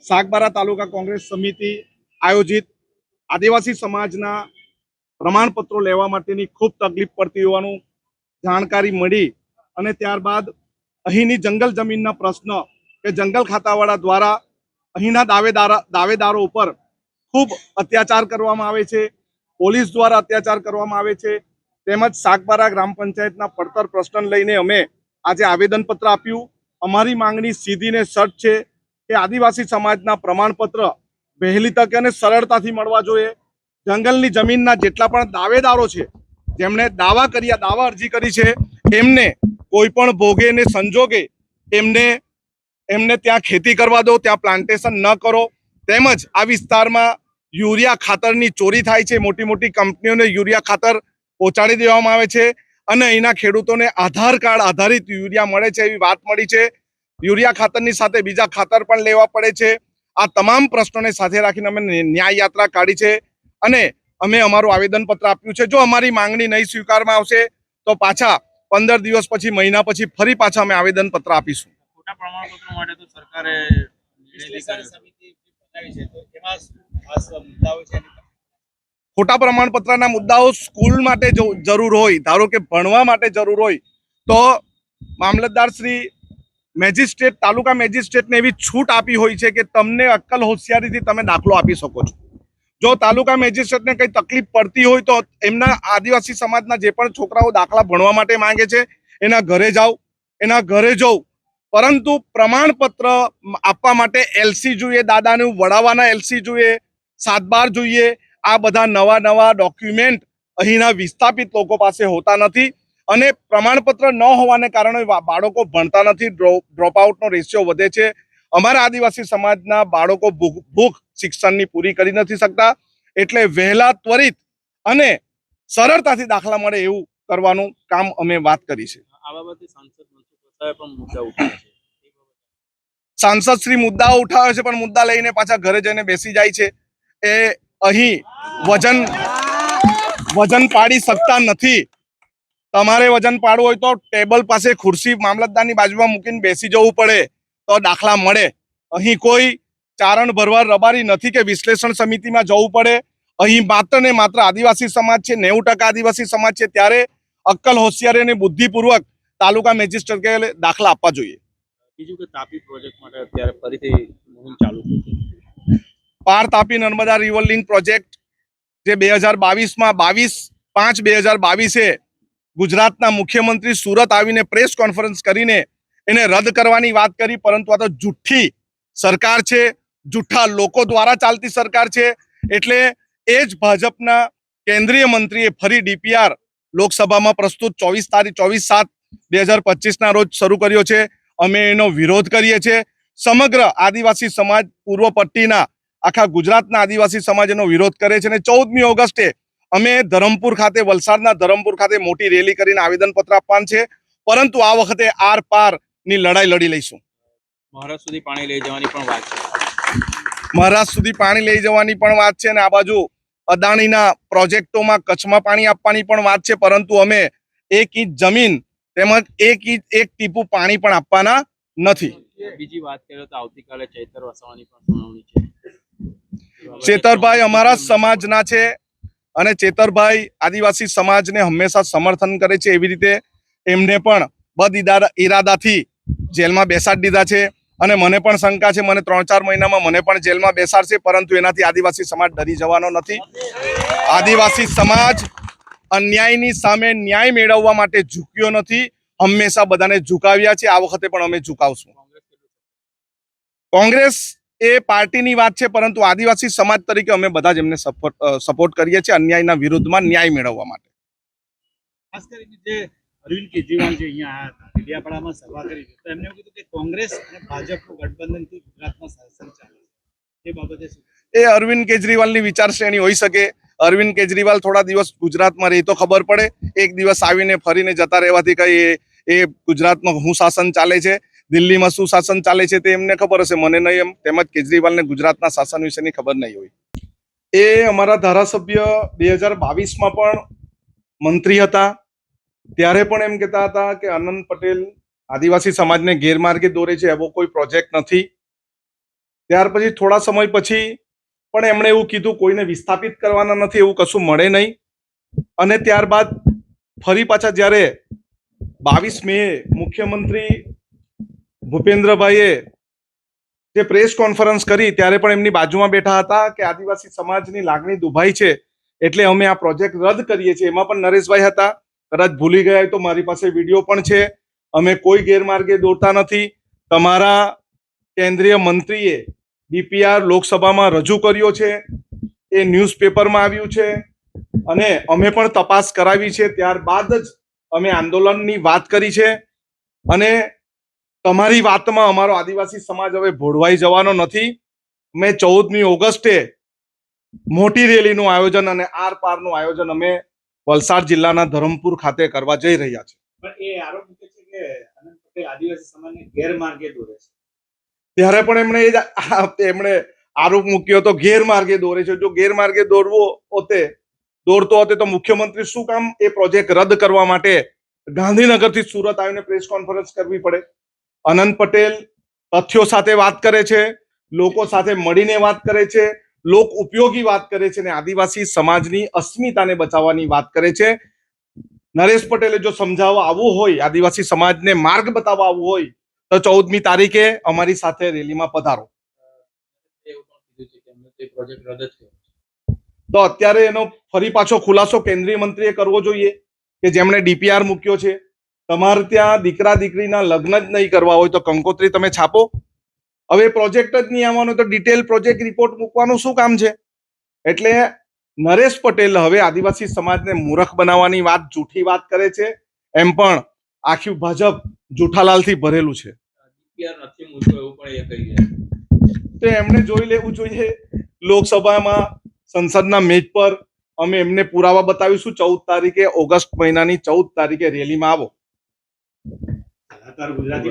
સાગબારા તાલુકા કોંગ્રેસ સમિતિ આયોજિત આદિવાસી સમાજના પ્રમાણપત્રો લેવા માટેની ખૂબ તકલીફ પડતી હોવાનું જાણકારી મળી અને ત્યારબાદ અહીંની જંગલ જમીનના પ્રશ્ન કે જંગલ ખાતાવાળા દ્વારા અહીંના દાવેદાર દાવેદારો ઉપર ખૂબ અત્યાચાર કરવામાં આવે છે, પોલીસ દ્વારા અત્યાચાર કરવામાં આવે છે, તેમજ સાગબારા ગ્રામ પંચાયતના પડતર પ્રશ્ન લઈને અમે આજે આવેદનપત્ર આપ્યું. અમારી માંગણી સીધી ને સટ છે કે આદિવાસી સમાજના પ્રમાણપત્ર વહેલી તકે અને સરળતાથી મળવા જોઈએ. જંગલની જમીનના જેટલા પણ દાવેદારો છે, જેમણે દાવા કર્યા, દાવા અરજી કરી છે, એમને કોઈ પણ ભોગે ને સંજોગે એમને એમને ત્યાં ખેતી કરવા દો, ત્યાં પ્લાન્ટેશન ન કરો. તેમજ આ વિસ્તારમાં યુરિયા ખાતરની ચોરી થાય છે. મોટી મોટી કંપનીઓને યુરિયા ખાતર પહોંચાડી દેવામાં આવે છે. અને અહીંના ખેડૂતોને આધાર કાર્ડ આધારિત યુરિયા મળે છે એવી વાત મળી છે. યુરિયા ખાતરની સાથે બીજા ખાતર પણ લેવા પડે છે. આ તમામ પ્રશ્નોને સાથે રાખીને અમે ન્યાય યાત્રા કાઢી છે અને અમે અમારું આવેદનપત્ર આપ્યું છે. જો અમારી માંગણી નહીં સ્વીકારવામાં આવશે તો પાછા પંદર દિવસ પછી મહિના પછી ફરી પાછા અમે આવેદનપત્ર આપીશું. ખોટા પ્રમાણપત્રો માટે તો સરકારે નિર્ણય કર્યો છે. ખોટા પ્રમાણપત્રના મુદ્દાઓ સ્કૂલ માટે જો જરૂર હોય ધારો કે ભણવા માટે જરૂર હોય તો મામલતદાર શ્રી મેજિસ્ટ્રેટ, તાલુકા મેજિસ્ટ્રેટને એવી છૂટ આપી હોય છે કે તમને અક્કલ હોશિયારીથી તમે દાખલો આપી શકો છો. જો તાલુકા મેજિસ્ટ્રેટને કંઈ તકલીફ પડતી હોય તો એમના આદિવાસી સમાજના જે પણ છોકરાઓ દાખલા ભણવા માટે માંગે છે, એના ઘરે જાઓ, એના ઘરે જવું પરંતુ પ્રમાણપત્ર આપવા માટે એલસી જોઈએ, દાદાનું વડાવાના એલસી જોઈએ, સાતબાર જોઈએ, આ બધા નવા નવા ડોક્યુમેન્ટ અહીંના વિસ્થાપિત લોકો પાસે હોતા નથી. અને પ્રમાણપત્ર ન હોવાને કારણે બાળકો ભણતા નથી ડ્રોપ આઉટનો રેશિયો વધે છે. અમારા આદિવાસી સમાજના બાળકો ભૂખ શિક્ષણની પૂરી કરી નથી શકતા એટલે વહેલા ત્વરિત અને સરળતાથી દાખલા મળે એવું કરવાનું કામ અમે વાત કરી છે. સાંસદ શ્રી મુદ્દાઓ ઉઠાવે છે પણ મુદ્દા લઈને પાછા ઘરે જઈને બેસી જાય છે. એ અહીં વજન વજન પાડી શકતા નથી. તમારે વજન પાડવું હોય તો ટેબલ પાસે ખુરશી મામલતદારની બાજુમાં મૂકીને બેસી જવું પડે તો દાખલા મળે. અહીં કોઈ ચારણ ભરવા રબારી નથી કે વિશ્લેષણ સમિતિમાં જવું પડે. અહીં માત્ર ને માત્ર આદિવાસી સમાજ છે નેવું ટકા આદિવાસી સમાજ છે ત્યારે અક્કલ હોશિયારી અને બુદ્ધિપૂર્વક તાલુકા મેજિસ્ટ્રેટ કે દાખલા આપવા જોઈએ. બીજું કે તાપી પ્રોજેક્ટ માટે અત્યારે ફરીથી મુહિમ ચાલુ છે? Par Tapi Narmada river link project જે બે હજાર બાવીસમાં બાવીસ પાંચ બે હજાર બાવીસે ગુજરાતના મુખ્યમંત્રી સુરત આવીને પ્રેસ કોન્ફરન્સ કરીને એને રદ કરવાની વાત કરી, પરંતુ આ તો જુઠ્ઠી સરકાર છે, જુઠ્ઠા લોકો દ્વારા ચાલતી સરકાર છે. એટલે એ જ ભાજપના કેન્દ્રીય મંત્રીએ ફરી ડીપીઆર લોકસભામાં પ્રસ્તુત ચોવીસ તારીખ, ચોવીસ સાત બે હજાર પચીસના રોજ શરૂ કર્યો છે. અમે એનો વિરોધ કરીએ છીએ. સમગ્ર આદિવાસી સમાજ પૂર્વ પટ્ટીના આખા ગુજરાતના આદિવાસી સમાજ એનો વિરોધ કરે છે અને ચૌદમી ઓગસ્ટે અમે ધરમપુર ખાતે વલસાડના ધરમપુર ખાતે મોટી રેલી કરીને આવેદનપત્ર આપવાનું છે. પરંતુ આ વખતે આર પારની લડાઈ લડી લઈશું. મહારાષ્ટ્ર સુધી પાણી લઈ જવાની પણ વાત છે. મહારાષ્ટ્ર સુધી પાણી લઈ જવાની પણ વાત છે અને આ બાજુ અદાણીના પ્રોજેક્ટોમાં કચ્છમાં પાણી આપવાની પણ વાત છે. પરંતુ અમે એક ઇંચ જમીન તેમજ એક ઇંચ એક ટીપું પાણી પણ આપવાના નથી. બીજી વાત કરીએ તો આવતીકાલે ચૈતર વસાવાની પણ સુનાવણી છે. ચેતરભાઈ અમારા સમાજના છે. અને ચેતરભાઈ આદિવાસી સમાજને હંમેશા સમર્થન કરે છે એવી રીતે એમને પણ બદ ઈરાદાથી જેલમાં બેસાડી દીધા છે. અને મને પણ શંકા છે, મને ત્રણ ચાર મહિનામાં મને પણ જેલમાં બેસાડશે, પરંતુ એનાથી આદિવાસી સમાજ ડરી જવાનો નથી. આદિવાસી સમાજ અન્યાયની સામે ન્યાય મેળવવા માટે ઝૂક્યો નથી. હંમેશા બધાને ઝુકાવ્યા છે. આ વખતે પણ અમે ઝુકાવશું. કોંગ્રેસ એ પાર્ટીની વાત છે પરંતુ આદિવાસી સમાજ તરીકે અમે બધા જ એમને સપોર્ટ કરીએ છીએ અન્યાયના વિરુદ્ધમાં ન્યાય મેળવવા માટે. ખાસ કરીને જે અરવિંદ કેજરીવાલ જે અહીંયા ડેડિયાપાડામાં સભા કરી તો એમને કીધું કે કોંગ્રેસ અને ભાજપનું ગઠબંધનથી ગુજરાતમાં શાસન ચાલે છે. એ બાબતે એ અરવિંદ કેજરીવાલની વિચારશ્રેણી હોઈ શકે. અરવિંદ કેજરીવાલ થોડા દિવસ ગુજરાતમાં રહી તો ખબર પડે. એક દિવસ આવીને ફરીને જતા રહેવાથી કઈ એ- એ ગુજરાતમાં શું શાસન ચાલે છે. દિલ્હીમાં શું શાસન ચાલે છે તે એમને ખબર હશે. મને નહીં એમ. તેમજ કેજરીવાલને ગુજરાતના શાસન વિશેની ખબર નહીં હોય. એ અમારા ધારાસભ્ય બે હજાર બાવીસમાં પણ મંત્રી હતા. ત્યારે પણ એમ કહેતા હતા કે આનંદ પટેલ આદિવાસી સમાજને ગેરમાર્ગે દોરે છે. એવો કોઈ પ્રોજેક્ટ નથી. ત્યાર પછી થોડા સમય પછી પણ એમણે એવું કીધું, કોઈને વિસ્થાપિત કરવાના નથી, એવું કશું મળે નહીં. અને ત્યારબાદ ફરી પાછા જ્યારે બાવીસ મે મુખ્યમંત્રી ભૂપેન્દ્રભાઈએ જે પ્રેસ કોન્ફરન્સ કરી, ત્યારે પણ એમની બાજુમાં બેઠા હતા કે આદિવાસી સમાજની લાગણી દુભાઈ છે, એટલે અમે આ પ્રોજેક્ટ રદ કરીએ છીએ. એમાં પણ નરેશભાઈ હતા. કદાચ ભૂલી ગયા તો મારી પાસે વીડિયો પણ છે. અમે કોઈ ગેરમાર્ગે દોરતા નથી. તમારા કેન્દ્રીય મંત્રીએ ડીપીઆર લોકસભામાં રજૂ કર્યો છે. એ ન્યૂઝપેપરમાં આવ્યું છે. અને અમે પણ તપાસ કરાવી છે. ત્યારબાદ જ અમે આંદોલનની વાત કરી છે. અને તમારી વાતમાં અમારો આદિવાસી સમાજ હવે ભોળવાઈ જવાનો નથી. મેં ચૌદમી ઓગસ્ટે મોટી રેલીનું આયોજન અને આર પારનું આયોજન અમે વલસાડ જિલ્લાના ધરમપુર ખાતે કરવા જઈ રહ્યા છે પણ એ આરોપ મૂકે છે કે અનંત પટેલ આદિવાસી સમાજને ગેરમાર્ગે દોરે છે. ત્યારે પણ એમણે એ જ એમણે આરોપ મૂક્યો તો ગેરમાર્ગે દોરે છે. જો ગેરમાર્ગે દોરવો હોતે દોરતો હોતે તો મુખ્યમંત્રી શું કામ એ પ્રોજેક્ટ રદ કરવા માટે ગાંધીનગરથી સુરત આવીને પ્રેસ કોન્ફરન્સ કરવી પડે? અનંત પટેલ તથ્યો સાથે વાત કરે છે, લોકો સાથે મળીને વાત કરે છે, લોક ઉપયોગી વાત કરે છે અને આદિવાસી સમાજની અસ્મિતાને બચાવવાની વાત કરે છે. નરેશ પટેલે જો સમજાવવા આવવું હોય, આદિવાસી સમાજને માર્ગ બતાવવા આવવું હોય, તો ચૌદમી તારીખે અમારી સાથે રેલીમાં પધારો. તો અત્યારે એનો ફરી પાછો ખુલાસો કેન્દ્રીય મંત્રીએ કરવો જોઈએ કે જેમણે ડીપીઆર મૂક્યો છે? તમારે ત્યાં દીકરા દીકરીના લગ્ન જ નહીં કરવા હોય તો કંકોત્રી તમે છાપો. હવે પ્રોજેક્ટ જ નહીં આવવાનો તો ડિટેલ પ્રોજેક્ટ રિપોર્ટ મૂકવાનું શું કામ છે? એટલે નરેશ પટેલ હવે આદિવાસી સમાજને મૂર્ખ બનાવવાની વાત જૂઠી વાત કરે છે. એમ પણ આખી ભાજપ જૂઠાલાલથી ભરેલું છે. તો એમને જોઈ લેવું જોઈએ. લોકસભામાં સંસદના મેજ પર અમે એમને પુરાવા બતાવીશું. ચૌદ તારીખે ઓગસ્ટ મહિનાની ચૌદ તારીખે રેલીમાં આવો. ગુજરાતી